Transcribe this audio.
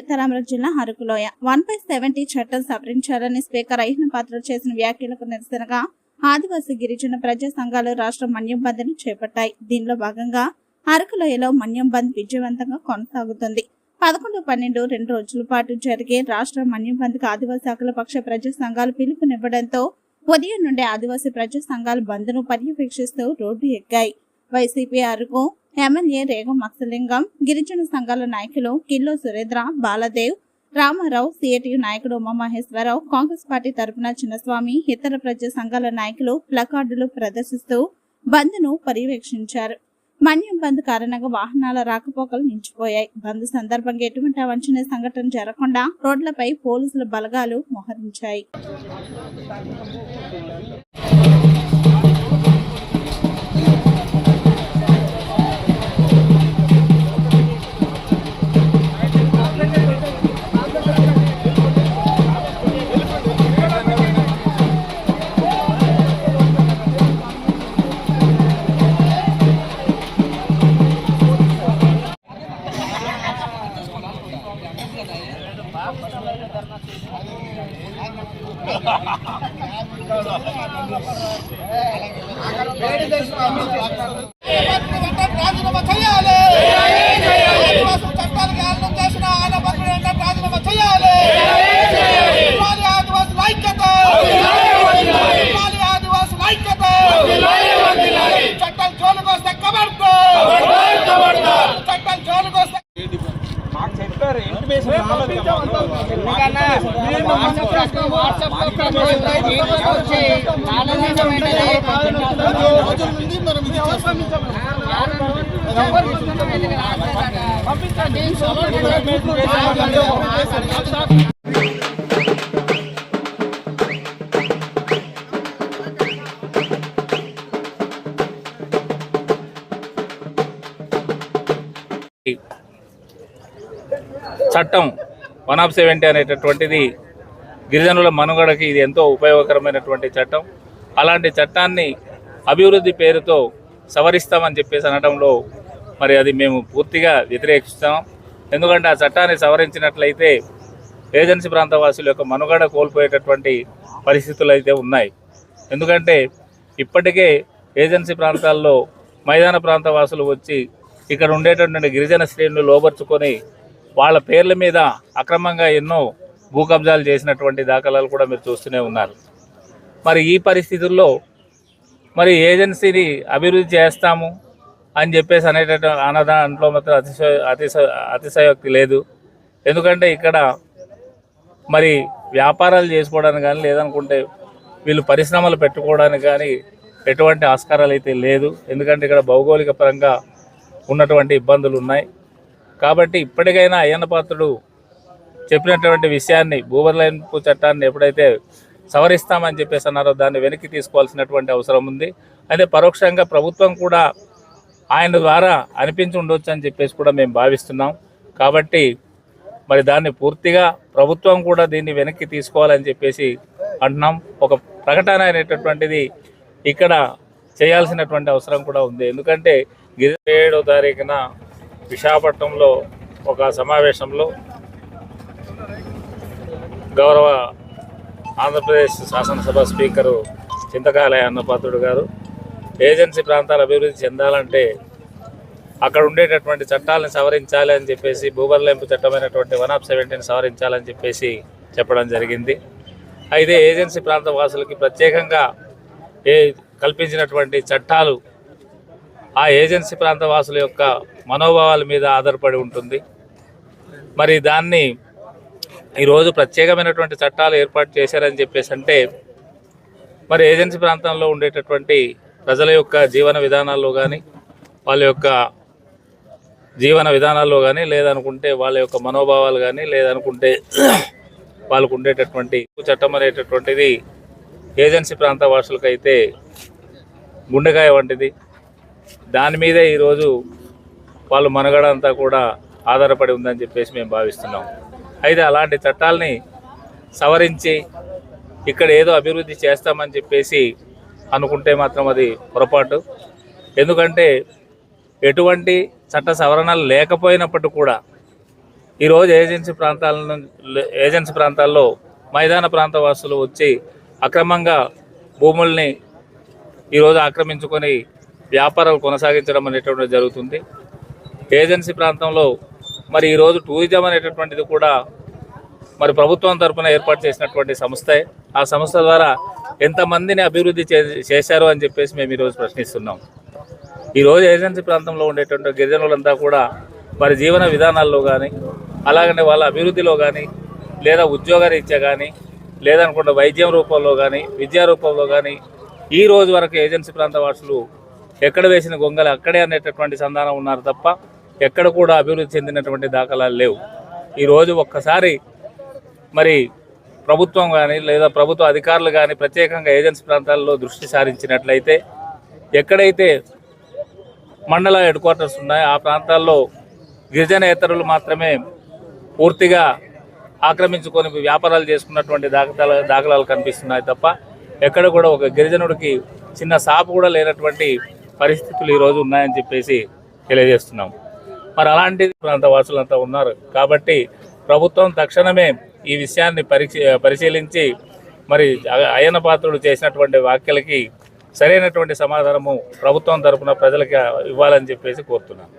సీతారామరాజు జిల్లా అరకులోయ. One by seventy చట్టం సవరించాలని speaker అయిన పాత్ర చేసిన వ్యాఖ్యలకు నిరసనగా ఆదివాసీ గిరిజన ప్రజా సంఘాలు రాష్ట్ర మన్యం బంద్ను చేపట్టాయి. దీనిలో భాగంగా అరకులోయలో మన్యం బంద్ విజయవంతంగా కొనసాగుతుంది. పదకొండు పన్నెండు రెండు రోజుల పాటు జరిగే రాష్ట్ర మన్యం బంద్కు ఆదివాసీ అఖిల పక్ష ప్రజా సంఘాలు పిలుపునివ్వడంతో ఉదయం నుండి ఆదివాసీ ప్రజా సంఘాలు బంద్ను పర్యవేక్షిస్తూ రోడ్డు ఎక్కాయి. వైసీపీ అరకు ఎమ్మెల్యే రేగం మత్స్యలింగం గిరిజన సంఘాల నాయకులు కిల్లో సురేంద్ర బాలదేవ్ రామారావు సిఐటియు నాయకుడు ఉమామహేశ్వరరావు కాంగ్రెస్ పార్టీ తరపున చిన్నస్వామి ఇతర ప్రజా సంఘాల నాయకులు ప్లకార్డులు ప్రదర్శిస్తూ బంద్ను పర్యవేక్షించారు. మన్యం బంద్ కారణంగా వాహనాల రాకపోకలు నిలిచిపోయాయి. బంద్ సందర్భంగా ఎటువంటి అవాంఛనీయ సంఘటన జరగకుండా రోడ్లపై పోలీసుల బలగాలు మోహరించాయి. రాజీనామా చట్టం వన్ ఆఫ్ సెవెంటీ అనేటటువంటిది గిరిజనుల మనుగడకి ఇది ఎంతో ఉపయోగకరమైనటువంటి చట్టం. అలాంటి చట్టాన్ని అభివృద్ధి పేరుతో సవరిస్తామని చెప్పేసి అనడంలో మరి అది మేము పూర్తిగా వ్యతిరేకిస్తాం ఎందుకంటే ఆ చట్టాన్ని సవరించినట్లయితే ఏజెన్సీ ప్రాంత వాసుల యొక్క మనుగడ కోల్పోయేటటువంటి పరిస్థితులు అయితే ఉన్నాయి. ఎందుకంటే ఇప్పటికే ఏజెన్సీ ప్రాంతాల్లో మైదాన ప్రాంత వాసులు వచ్చి ఇక్కడ ఉండేటటువంటి గిరిజన శ్రేణులు లోబర్చుకొని వాళ్ళ పేర్ల మీద అక్రమంగా ఎన్నో భూ కబ్జాలు చేసినటువంటి దాఖలాలు కూడా మీరు చూస్తూనే ఉన్నారు. మరి ఈ పరిస్థితుల్లో మరి ఏజెన్సీని అభివృద్ధి చేస్తాము అని చెప్పేసి అనేటటువంటి అన్నదాంట్లో మాత్రం అతిశయ అతిశయ అతిశయోక్తి లేదు. ఎందుకంటే ఇక్కడ మరి వ్యాపారాలు చేసుకోవడానికి కానీ లేదనుకుంటే వీళ్ళు పరిశ్రమలు పెట్టుకోవడానికి కానీ ఎటువంటి ఆస్కారాలు అయితే లేదు. ఎందుకంటే ఇక్కడ భౌగోళిక పరంగా ఉన్నటువంటి ఇబ్బందులు ఉన్నాయి. కాబట్టి ఇప్పటికైనా అయ్యన్న పాత్రుడు చెప్పినటువంటి విషయాన్ని భూబదలాయింపు చట్టాన్ని ఎప్పుడైతే సవరిస్తామని చెప్పేసి అన్నారో దాన్ని వెనక్కి తీసుకోవాల్సినటువంటి అవసరం ఉంది. అయితే పరోక్షంగా ప్రభుత్వం కూడా ఆయన ద్వారా అనిపించి ఉండొచ్చు అని చెప్పేసి కూడా మేము భావిస్తున్నాం. కాబట్టి మరి దాన్ని పూర్తిగా ప్రభుత్వం కూడా దీన్ని వెనక్కి తీసుకోవాలని చెప్పేసి అంటున్నాం. ఒక ప్రకటన అనేటటువంటిది ఇక్కడ చేయాల్సినటువంటి అవసరం కూడా ఉంది. ఎందుకంటే ఇరవై ఏడో తారీఖున విశాఖపట్నంలో ఒక సమావేశంలో గౌరవ ఆంధ్రప్రదేశ్ శాసనసభ స్పీకరు చింతకాలయ అన్నపాత్రుడు గారు ఏజెన్సీ ప్రాంతాలు అభివృద్ధి చెందాలంటే అక్కడ ఉండేటటువంటి చట్టాలను సవరించాలి అని చెప్పేసి భూబర్లెంపు చట్టమైనటువంటి వన్ ఆఫ్ సెవెంటీని సవరించాలని చెప్పేసి చెప్పడం జరిగింది. అయితే ఏజెన్సీ ప్రాంత వాసులకి ప్రత్యేకంగా ఏ కల్పించినటువంటి చట్టాలు ఆ ఏజెన్సీ ప్రాంత వాసుల యొక్క మనోభావాల మీద ఆధారపడి ఉంటుంది. మరి దాన్ని ఈరోజు ప్రత్యేకమైనటువంటి చట్టాలు ఏర్పాటు చేశారని చెప్పేసి అంటే మరి ఏజెన్సీ ప్రాంతంలో ఉండేటటువంటి ప్రజల యొక్క జీవన విధానాల్లో కానీ వాళ్ళ యొక్క జీవన విధానాల్లో కానీ లేదనుకుంటే వాళ్ళ యొక్క మనోభావాలు కానీ లేదనుకుంటే వాళ్ళకు ఉండేటటువంటి చట్టం అనేటటువంటిది ఏజెన్సీ ప్రాంత వాసులకైతే గుండెకాయ వంటిది. దాని మీదే ఈరోజు వాళ్ళు మనుగడ అంతా కూడా ఆధారపడి ఉందని చెప్పేసి మేము భావిస్తున్నాం. అయితే అలాంటి చట్టాలని సవరించి ఇక్కడ ఏదో అభివృద్ధి చేస్తామని చెప్పేసి అనుకుంటే మాత్రం అది పొరపాటు. ఎందుకంటే ఎటువంటి చట్ట సవరణలు లేకపోయినప్పటికీ కూడా ఈరోజు ఏజెన్సీ ప్రాంతాల ఏజెన్సీ ప్రాంతాల్లో మైదాన ప్రాంత వాసులు వచ్చి అక్రమంగా భూముల్ని ఈరోజు ఆక్రమించుకొని వ్యాపారాలు కొనసాగించడం అనేటువంటిది జరుగుతుంది. ఏజెన్సీ ప్రాంతంలో మరి ఈరోజు టూరిజం అనేటటువంటిది కూడా మరి ప్రభుత్వం తరపున ఏర్పాటు చేసినటువంటి సంస్థే. ఆ సంస్థ ద్వారా ఎంతమందిని అభివృద్ధి చే- చేశారు అని చెప్పేసి మేము ఈరోజు ప్రశ్నిస్తున్నాం. ఈరోజు ఏజెన్సీ ప్రాంతంలో ఉండేటువంటి గిరిజనులంతా కూడా వారి జీవన విధానాల్లో కానీ అలాగనే వాళ్ళ అభివృద్ధిలో కానీ లేదా ఉద్యోగ రీత్యా కానీ లేదనుకుంటే వైద్యం రూపంలో కానీ విద్యా రూపంలో కానీ ఈ రోజు వరకు ఏజెన్సీ ప్రాంత వాసులు ఎక్కడ వేసిన గొంగలు అక్కడే అనేటటువంటి సంధానం ఉన్నారు తప్ప ఎక్కడ కూడా అభివృద్ధి చెందినటువంటి దాఖలాలు లేవు. ఈరోజు ఒక్కసారి మరి ప్రభుత్వం కానీ లేదా ప్రభుత్వ అధికారులు కానీ ప్రత్యేకంగా ఏజెన్సీ ప్రాంతాల్లో దృష్టి సారించినట్లయితే ఎక్కడైతే మండల హెడ్ క్వార్టర్స్ ఉన్నాయో ఆ ప్రాంతాల్లో గిరిజనేతరులు మాత్రమే పూర్తిగా ఆక్రమించుకొని వ్యాపారాలు చేసుకున్నటువంటి దాఖలా దాఖలాలు కనిపిస్తున్నాయి తప్ప ఎక్కడ కూడా ఒక గిరిజనుడికి చిన్న సాపు కూడా లేనటువంటి పరిస్థితులు ఈరోజు ఉన్నాయని చెప్పేసి తెలియజేస్తున్నాము మరి అలాంటి ప్రాంత వాసులంతా ఉన్నారు. కాబట్టి ప్రభుత్వం తక్షణమే ఈ విషయాన్ని పరిశీలించి మరి అయన పాత్రుడు చేసినటువంటి వ్యాఖ్యలకి సరైనటువంటి సమాధానము ప్రభుత్వం తరపున ప్రజలకి ఇవ్వాలని చెప్పేసి కోరుతున్నాను.